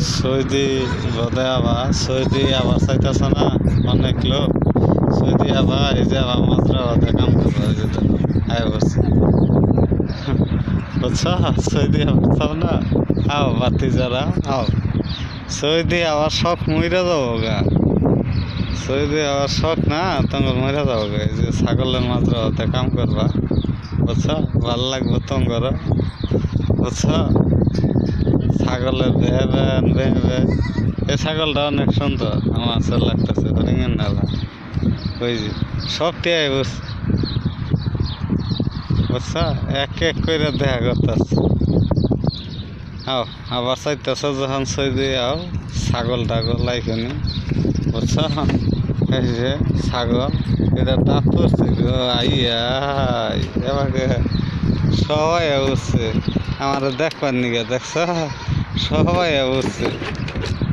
Saudi বোধে আবার Saudi আবার চাইতেছ না অনেক লোক। সৌদি আবার এই যে আবার মাত্রা বাদে কাম করব যে আয় বসছে বুঝছ? সৌদি আবার চাও না? আও বাতি যারা আও। সৌদি আবার শখ মইরা যাব গা। সৌদি আবার শখ না, তোমার মইরা যাব গা। এই যে ছাগলের মাত্রা বাদে কাম করবা। বুঝছ? ভালো লাগবে তোমার বুঝছ? ছাগলের এই ছাগলটা অনেক সুন্দর, আমার সে লাগতেছে ওই যে, সব টিয়াই বুঝ। বুঝছ? এক এক করে দেখা করতেছে। আও, আবার চাইতেছে যখন সই দিয়ে আও, ছাগল টাগল লাইখানি বুঝছ? এই যে ছাগল, এটা দাঁত পড়ছে গো, আইয়া, এবারে সবাই বুঝছে আমার দেখবার নিকে দেখছ? সহায়